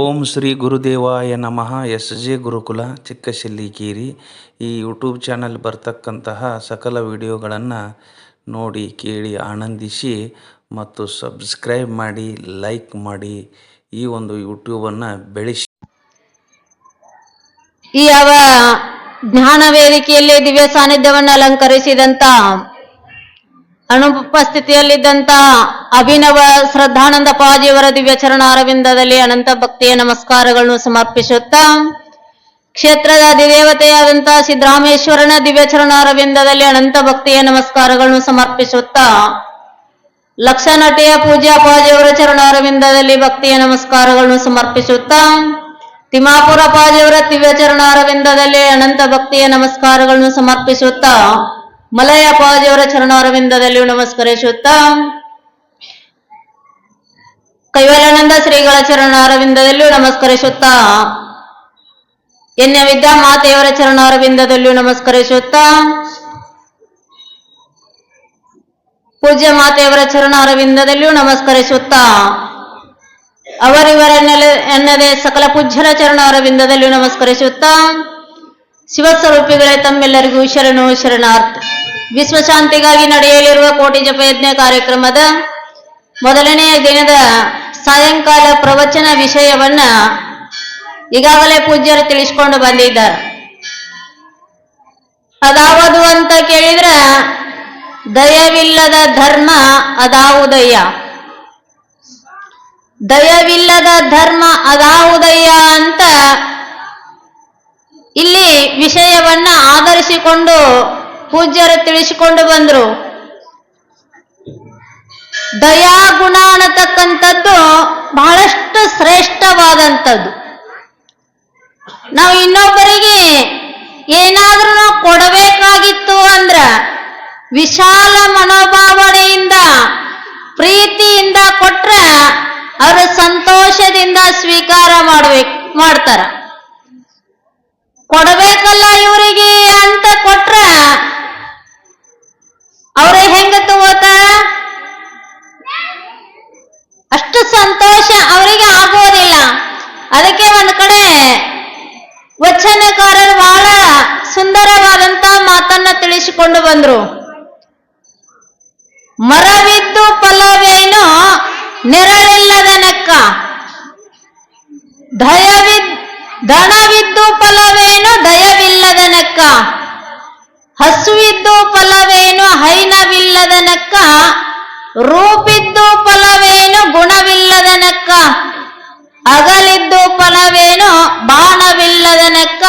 ಓಂ ಶ್ರೀ ಗುರುದೇವಾಯ ನಮಃ. S J ಗುರುಕುಲ ಚಿಕ್ಕಶಿಲ್ಲಿಕೇರಿ ಈ YouTube channel ಬರ್ತಕ್ಕಂತಹ ಸಕಲ ವಿಡಿಯೋಗಳನ್ನು ನೋಡಿ ಕೇಳಿ ಆನಂದಿಸಿ ಮತ್ತು ಸಬ್ಸ್ಕ್ರೈಬ್ ಮಾಡಿ, ಲೈಕ್ ಮಾಡಿ ಈ ಒಂದು ಯೂಟ್ಯೂಬನ್ನು ಬೆಳೆಸಿ. ಈ ಯಾವ ಜ್ಞಾನ ವೇದಿಕೆಯಲ್ಲಿ ದಿವ್ಯ ಸಾನ್ನಿಧ್ಯವನ್ನು ಅಲಂಕರಿಸಿದಂತ ಅನುಪಸ್ಥಿತಿಯಲ್ಲಿದ್ದಂತ ಅಭಿನವ ಶ್ರದ್ಧಾನಂದ ಪಾಜಿಯವರ ದಿವ್ಯ ಚರಣ ಅರವಿಂದದಲ್ಲಿ ಅನಂತ ಭಕ್ತಿಯ ನಮಸ್ಕಾರಗಳನ್ನು ಸಮರ್ಪಿಸುತ್ತಾ ಕ್ಷೇತ್ರದ ಅಧಿದೇವತೆಯಾದಂತಹ ಸಿದ್ದರಾಮೇಶ್ವರನ ದಿವ್ಯ ಚರಣ ಅರವಿಂದದಲ್ಲಿ ಅನಂತ ಭಕ್ತಿಯ ನಮಸ್ಕಾರಗಳನ್ನು ಸಮರ್ಪಿಸುತ್ತಾ ಲಕ್ಷ ನಟಿಯ ಪೂಜಾ ಪಾಜಿಯವರ ಚರಣ ಅರವಿಂದದಲ್ಲಿ ಭಕ್ತಿಯ ನಮಸ್ಕಾರಗಳನ್ನು ಸಮರ್ಪಿಸುತ್ತಾ ತಿಮಾಪುರ ಪಾಜಿಯವರ ದಿವ್ಯ ಚರಣ ಅರವಿಂದದಲ್ಲಿ ಅನಂತ ಭಕ್ತಿಯ ನಮಸ್ಕಾರಗಳನ್ನು ಸಮರ್ಪಿಸುತ್ತಾ ಮಲಯ ಚರಣಾರವಿಂದದಲ್ಲಿಯೂ ನಮಸ್ಕರಿಸುತ್ತಾ. ಕೈವಲ್ಯಾನಂದ ಶ್ರೀಗಳ ಚರಣಾರವಿಂದದಲ್ಲಿಯೂ ನಮಸ್ಕರಿಸುತ್ತಾ. ಎನ್ಯ ವಿದ್ಯಾ ಮಾತೆಯವರ ಚರಣಾರವಿಂದದಲ್ಲಿಯೂ ನಮಸ್ಕರಿಸುತ್ತಾ. ಪೂಜ್ಯ ಮಾತೆಯವರ ಚರಣಾರವಿಂದದಲ್ಲಿಯೂ ನಮಸ್ಕರಿಸುತ್ತಾ. ಅವರಿವರ ಎನ್ನದೆ ಸಕಲ ಪೂಜ್ಯರ ಚರಣಾರವಿಂದದಲ್ಲಿಯೂ ನಮಸ್ಕರಿಸುತ್ತಾ. ಶಿವಸ್ವರೂಪಿಗಳೇ ತಮ್ಮೆಲ್ಲರಿಗೂ ಶರಣು ಶರಣಾರ್ಥ. ವಿಶ್ವಶಾಂತಿಗಾಗಿ ನಡೆಯಲಿರುವ ಕೋಟಿ ಜಪಯಜ್ಞ ಕಾರ್ಯಕ್ರಮದ ಮೊದಲನೆಯ ದಿನದ ಸಾಯಂಕಾಲ ಪ್ರವಚನ ವಿಷಯವನ್ನ ಈಗಾಗಲೇ ಪೂಜ್ಯರು ತಿಳಿಸ್ಕೊಂಡು ಬಂದಿದ್ದಾರೆ. ಅದಾವದು ಅಂತ ಕೇಳಿದ್ರೆ, ದಯವಿಲ್ಲದ ಧರ್ಮ ಅದಾವುದಯ್ಯ. ದಯವಿಲ್ಲದ ಧರ್ಮ ಅದಾವುದಯ್ಯ ಅಂತ ಇಲ್ಲಿ ವಿಷಯವನ್ನ ಆಧರಿಸಿಕೊಂಡು ಪೂಜ್ಯರು ತಿಳಿಸಿಕೊಂಡು ಬಂದ್ರು. ದಯಾಗುಣ ಅನ್ನತಕ್ಕಂಥದ್ದು ಬಹಳಷ್ಟು ಶ್ರೇಷ್ಠವಾದಂಥದ್ದು. ನಾವು ಇನ್ನೊಬ್ಬರಿಗೆ ಏನಾದ್ರೂ ಕೊಡಬೇಕಾಗಿತ್ತು ಅಂದ್ರ ವಿಶಾಲ ಮನೋಭಾವನೆಯಿಂದ, ಪ್ರೀತಿಯಿಂದ ಕೊಟ್ರ ಅವರು ಸಂತೋಷದಿಂದ ಸ್ವೀಕಾರ ಮಾಡ್ಬೇಕು, ಮಾಡ್ತಾರ. ಕೊಡಬೇಕಲ್ಲ ಇವರಿಗೆ ಅಂತ ಕೊಟ್ರ ಅವ್ರ ಹೆಂಗ ತಗೋತ? ಅಷ್ಟು ಸಂತೋಷ ಅವರಿಗೆ ಆಗೋದಿಲ್ಲ. ಅದಕ್ಕೆ ಒಂದ್ ಕಡೆ ವಚನಕಾರರು ಬಹಳ ಸುಂದರವಾದಂತ ಮಾತನ್ನ ತಿಳಿಸಿಕೊಂಡು ಬಂದ್ರು. ಮರವಿದ್ದು ಫಲವೇನು ನೆರಳಿಲ್ಲದ ನೆಕ್ಕ. ದಯವಿದ್ ದಣವಿದ್ದು ಫಲವೇನು ದಯವಿಲ್ಲದನಕ್ಕ ಹಸುವಿದ್ದು ಫಲವೇನು ಹೈನವಿಲ್ಲದನಕ್ಕ ರೂಪಿದ್ದು ಫಲವೇನು ಗುಣವಿಲ್ಲದನಕ್ಕ ಅಗಲಿದ್ದು ಫಲವೇನು ಬಾಣವಿಲ್ಲದನಕ್ಕ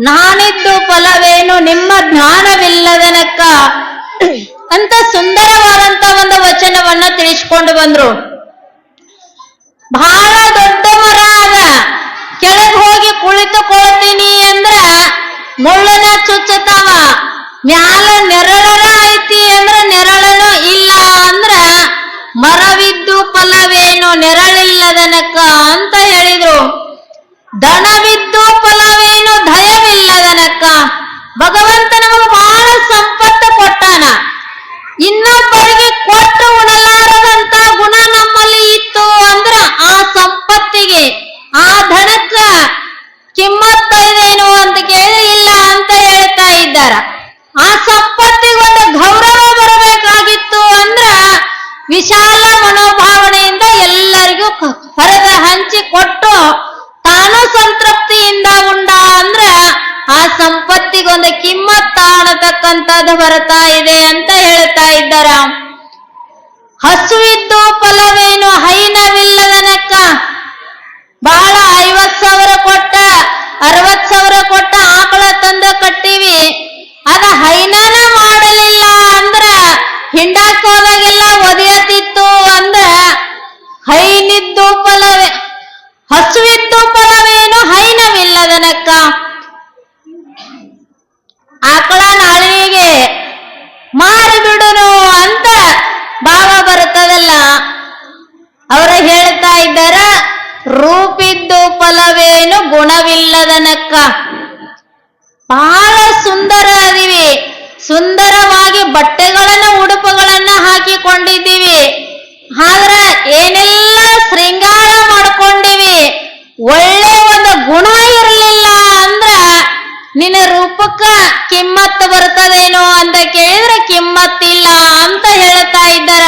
ನಾನಿದ್ದು ಫಲವೇನು, ನಿಮ್ಮ ಜ್ಞಾನವಿಲ್ಲದನಕ್ಕ ಅಂತ ಸುಂದರವಾದಂತ ಒಂದು ವಚನವನ್ನ ತಿಳಿಸ್ಕೊಂಡು ಬಂದ್ರು. ಬಹಳ ದೊಡ್ಡ ಮರ ಕುಳಿತುಕೊಳ್ತೀನಿ ಅಂದ್ರ ಮುಳ್ಳನ ಚುಚ್ಚತಾವ ಮ್ಯಾಲ ನೆರಳರ ಐತಿ ಅಂದ್ರ ನೆರಳನು ಇಲ್ಲ ಅಂದ್ರ ಮರವಿದ್ದು ಫಲವೇನು ನೆರಳಿಲ್ಲದನಕ ಅಂತ ಹೇಳಿದ್ರು. ದಣವಿದ್ದು ಕಿಮ್ಮತ್ತ ಅನ್ನತಕ್ಕಂಥದ್ದು ಬರ್ತಾ ಇದೆ ಅಂತ ಹೇಳ್ತಾ ಇದ್ದಾರ. ಹಸುವಿದ್ದು ಫಲವೇನು ಹೈನವಿಲ್ಲದನಕ್ಕ ಬಹಳ ಐವತ್ ಸಾವಿರ ಕೊಟ್ಟ ಅರವತ್ ಅದನಕ್ಕ ಬಹಳ ಸುಂದರದಿವಿ ಸುಂದರವಾಗಿ ಬಟ್ಟೆಗಳನ್ನ, ಉಡುಪುಗಳನ್ನ ಹಾಕಿಕೊಂಡಿದ್ದೀವಿ. ಆದ್ರೆ ಏನೆಲ್ಲ ಶೃಂಗಾರ ಮಾಡ್ಕೊಂಡಿವಿ? ಒಳ್ಳೆ ಒಂದು ಗುಣ ಇರಲಿಲ್ಲ ಅಂದ್ರ ನಿನ್ನ ರೂಪಕ್ಕ ಕಿಮ್ಮತ್ತು ಬರ್ತದೇನೋ ಅಂತ ಕೇಳಿದ್ರೆ ಕಿಮ್ಮತ್ತಿಲ್ಲ ಅಂತ ಹೇಳ್ತಾ ಇದ್ದಾರ.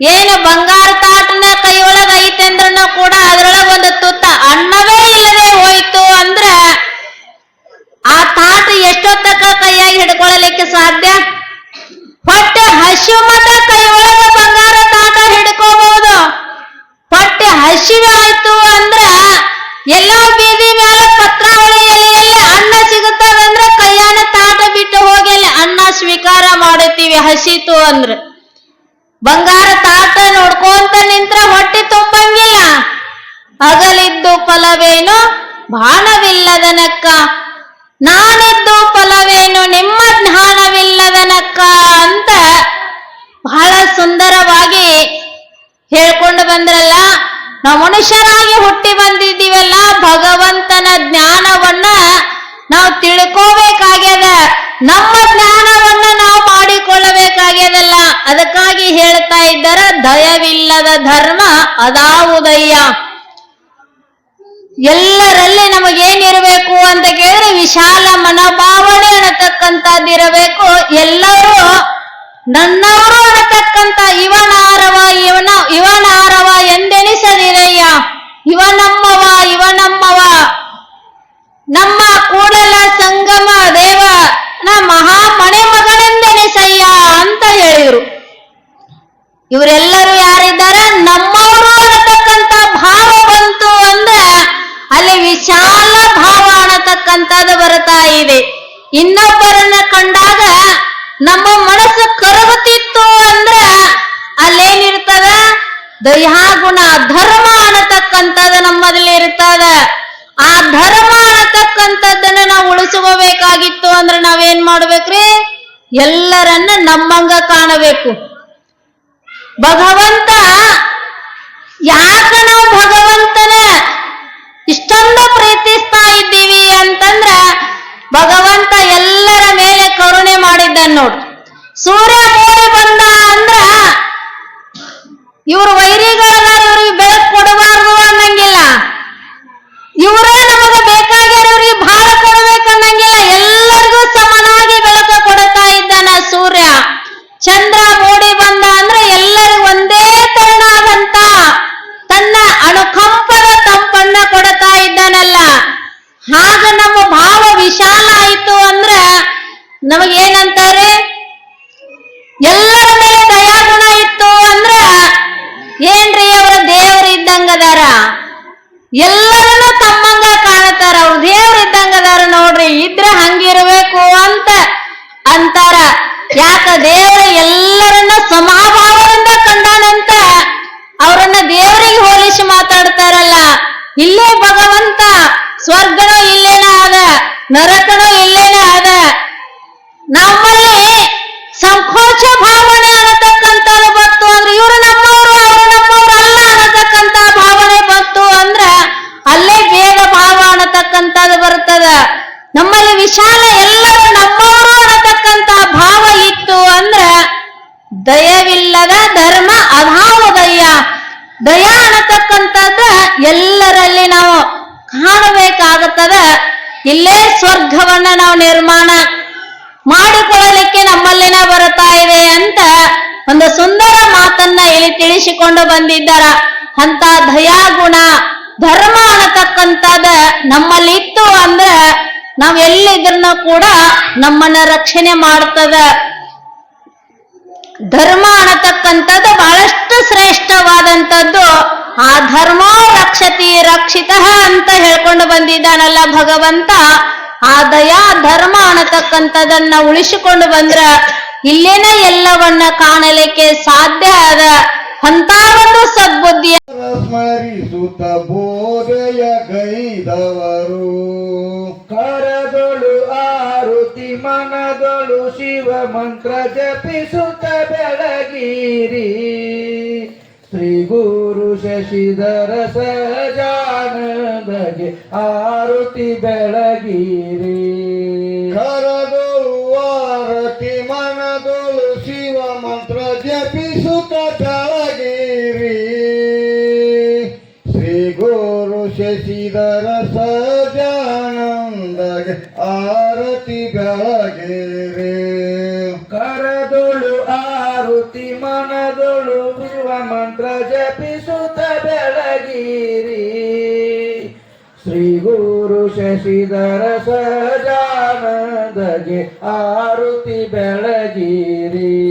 ಏನು ಬಂಗಾರ ತಾಟನ ಕೈಯೊಳಗ ಐತೆ ಅಂದ್ರೂ ಕೂಡ ಅದ್ರೊಳಗ ಒಂದು ತುತ್ತ ಅನ್ನವೇ ಇಲ್ಲದೆ ಹೋಯ್ತು ಅಂದ್ರ ಆ ತಾಟ ಎಷ್ಟೊತ್ತಕ ಕೈಯಾಗಿ ಹಿಡ್ಕೊಳ್ಳಲಿಕ್ಕೆ ಸಾಧ್ಯ? ಹೊಟ್ಟೆ ಹಸಿವು ಮತ ಕೈ ಒಳಗ ಬಂಗಾರ ತಾಟ ಹಿಡ್ಕೋಬಹುದು. ಹೊಟ್ಟೆ ಹಸಿವೆ ಆಯ್ತು ಅಂದ್ರ ಎಲ್ಲೋ ಬೀದಿ ಮೇಲೆ ಪತ್ರಾವಳಿ ಎಲೆಯಲ್ಲಿ ಅನ್ನ ಸಿಗುತ್ತದಂದ್ರ ಕೈಯಾನ ತಾಟ ಬಿಟ್ಟು ಹೋಗಿ ಅಲ್ಲಿ ಅನ್ನ ಸ್ವೀಕಾರ ಮಾಡುತ್ತೀವಿ ಹಸಿತು ಅಂದ್ರ. ಫಲವೇನು? ಬಾಣವಿಲ್ಲದನಕ್ಕ ನಾನಿದ್ದು ಫಲವೇನು? ನಿಮ್ಮ ಜ್ಞಾನವಿಲ್ಲದನಕ್ಕ ಅಂತ ಬಹಳ ಸುಂದರವಾಗಿ ಹೇಳ್ಕೊಂಡು ಬಂದ್ರಲ್ಲ. ನಾವು ಮನುಷ್ಯರಾಗಿ ಹುಟ್ಟಿ ಬಂದಿದ್ದೀವಲ್ಲ, ಭಗವಂತನ ಜ್ಞಾನವನ್ನ ನಾವು ತಿಳ್ಕೋಬೇಕಾಗ್ಯದ. ನಮ್ಮ ಜ್ಞಾನವನ್ನ ನಾವು ಮಾಡಿಕೊಳ್ಳಬೇಕಾಗ್ಯದಲ್ಲ. ಅದಕ್ಕಾಗಿ ಹೇಳ್ತಾ ಇದ್ದರ, ದಯವಿಲ್ಲದ ಧರ್ಮ ಅದಾವುದಯ್ಯ. ಎಲ್ಲರಲ್ಲಿ ನಮಗೇನಿರಬೇಕು ಅಂತ ಕೇಳಿದ್ರೆ ವಿಶಾಲ ಮನೋಭಾವನೆ ಅನ್ನತಕ್ಕಂಥದ್ದಿರಬೇಕು ಎಲ್ಲರೂ ನನ್ನವರು ಅನ್ನತಕ್ಕಂಥ ಇವನಾರವ, ಇವನ, ಇವನಾರವ ಎಂದೆನಿಸದಿರಯ್ಯ. ಇವನಮ್ಮವ ಇನ್ನೊಬ್ಬರನ್ನ ಕಂಡಾಗ ನಮ್ಮ ಮನಸ್ಸು ಕರಗುತ್ತಿತ್ತು ಅಂದ್ರೆ ಅಲ್ಲೇನಿರ್ತದ? ದಯಾಗುಣ, ಧರ್ಮ ಅನ್ನತಕ್ಕಂಥದ್ದ ನಮ್ಮದಲ್ಲಿ ಇರ್ತದ. ಆ ಧರ್ಮ ಅನ್ನತಕ್ಕಂಥದ್ದನ್ನ ನಾವು ಉಳಿಸ್ಕೋಬೇಕಾಗಿತ್ತು ಅಂದ್ರೆ ನಾವೇನ್ ಮಾಡ್ಬೇಕ್ರಿ? ಎಲ್ಲರನ್ನ ನಮ್ಮಂಗ ಕಾಣಬೇಕು. ಭಗವಂತ ನಮಗೇನಂತಾರೆ ಎಲ್ಲರ ಮೇಲೆ ದಯಾಗುಣ ಇತ್ತು ಅಂದ್ರ ಏನ್ರಿ ಅವರ ದೇವರು ಇದ್ದಂಗದಾರ ಎಲ್ಲರನ್ನು ತಮ್ಮಂಗ ಕಾಣತಾರ. ಅವ್ರ ದೇವ್ರ ಇದ್ದಂಗದಾರ ನೋಡ್ರಿ, ಇದ್ರ ಹಂಗಿರ್ಬೇಕು ಅಂತ ಅಂತಾರ. ಯಾಕ ದೇವರ ಎಲ್ಲರನ್ನ ಸಮಭಾವದಿಂದ ಕಂಡಾನಂತ ಅವರನ್ನ ದೇವರಿಗೆ ಹೋಲಿಸಿ ಮಾತಾಡ್ತಾರಲ್ಲ. ಇಲ್ಲೇ ಭಗವಂತ ಸ್ವರ್ಗನ ಇಲ್ಲೇನ ಆದ, ನರಕನೂ ನಮ್ಮಲ್ಲಿ ವಿಶಾಲ ಎಲ್ಲರೂ ನಮ್ಮವರು ಅನ್ನತಕ್ಕಂತ ಭಾವ ಇತ್ತು ಅಂದ್ರ ದಯವಿಲ್ಲದ ಧರ್ಮ ಅಭಾವ ದಯ ಅನ್ನತಕ್ಕಂಥದ್ದ ಎಲ್ಲರಲ್ಲಿ ನಾವು ಕಾಣಬೇಕಾಗುತ್ತದ. ಇಲ್ಲೇ ಸ್ವರ್ಗವನ್ನ ನಾವು ನಿರ್ಮಾಣ ಮಾಡಿಕೊಳ್ಳಲಿಕ್ಕೆ ನಮ್ಮಲ್ಲಿನ ಬರುತ್ತಾ ಇದೆ ಅಂತ ಒಂದು ಸುಂದರ ಮಾತನ್ನ ಇಲ್ಲಿ ತಿಳಿಸಿಕೊಂಡು ಬಂದಿದ್ದಾರ. ಅಂತ ದಯಾಗುಣ, ಧರ್ಮ ಅನ್ನತಕ್ಕಂಥದ ನಮ್ಮಲ್ಲಿ ಇತ್ತು ಅಂದ್ರೆ ನಾವ್ ಎಲ್ಲಿದ್ರನ್ನ ಕೂಡ ನಮ್ಮನ್ನ ರಕ್ಷಣೆ ಮಾಡ್ತದ. ಧರ್ಮ ಅನ್ನತಕ್ಕಂಥದ್ದು ಬಹಳಷ್ಟು ಶ್ರೇಷ್ಠವಾದಂಥದ್ದು ಆ ಧರ್ಮ ರಕ್ಷತಿ ರಕ್ಷಿತ ಅಂತ ಹೇಳ್ಕೊಂಡು ಬಂದಿದ್ದಾನಲ್ಲ ಭಗವಂತ. ಆ ದಯಾ ಧರ್ಮ ಅನ್ನತಕ್ಕಂಥದನ್ನ ಉಳಿಸಿಕೊಂಡು ಬಂದ್ರ ಇಲ್ಲೇನ ಎಲ್ಲವನ್ನ ಕಾಣಲಿಕ್ಕೆ ಸಾಧ್ಯ ಅದ. ಅಂತ ಒಂದು ಸ್ಮರಿಸುತ್ತ ಬೋಧೆಯ ಗೈದವರು. ಕರದೊಳು ಆರುತಿ ಮನಗಳು ಶಿವ ಮಂತ್ರ ಜಪಿಸುತ್ತ ಬೆಳಗಿರಿ. ಶ್ರೀ ಗುರು ಶಶಿಧರ ಸಹಜಾನಂದಗೆ ಆರುತಿ ಬೆಳಗಿರಿ. ಕರಗಳು ಆರತಿ ಮನಗಳು ಶಿವ ಮಂತ್ರ ಜಪಿಸುತ್ತ ಬೆಳಗಿರಿ. ಶ್ರೀ ಗುರು ಶಶಿಧರ ಶಶಿಧರ ಶ್ರೀ ಗುರು ಶಶಿಧರ ಸಜಾನಂದಗೆ ಆರುತಿ ಬೆಳಗಿರಿ.